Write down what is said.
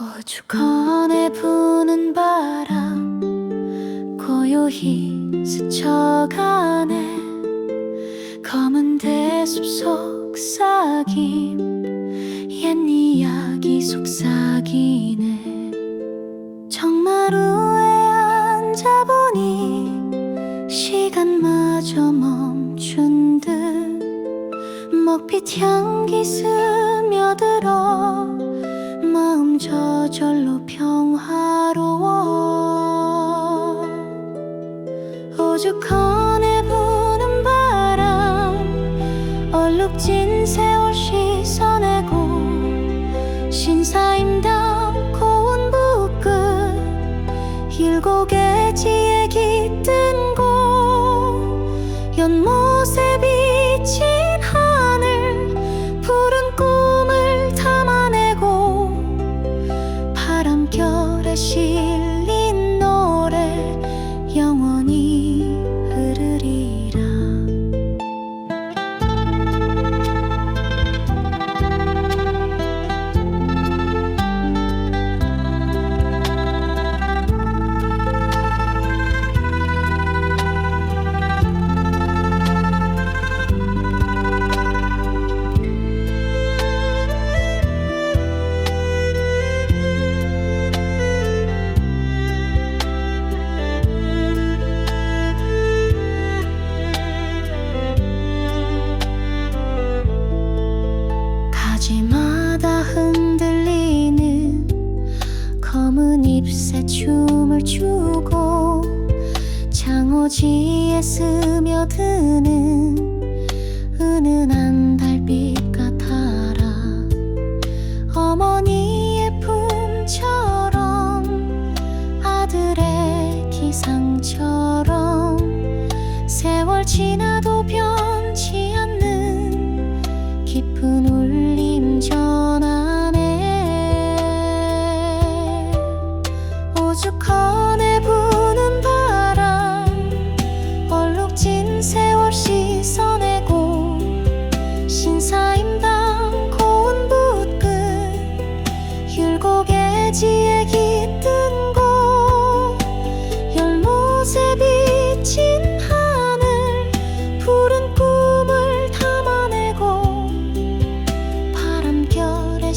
오죽헌에 부는 바람 고요히 스쳐가네. 검은 대숲 속삭임 옛 이야기 속삭이네 정마루에 앉아보니 시간마저 멈춘 듯. 먹빛 향기 스며들어 저절로 평화로워. 오죽헌에 부는 바람 얼룩진 세월 씻어내고 신사임당 고운 붓끝 일곡의 깃든 곳 연못 가지마다 흔들리는 검은 잎새 춤을 추고 장호지에 스며드는 은은한 달빛 같아라. 어머니의 품처럼 아들의 기상처럼 세월 지나도 변 가지에 깃든 것 열못에 비친 하늘 푸른 꿈을 담아내고 바람결에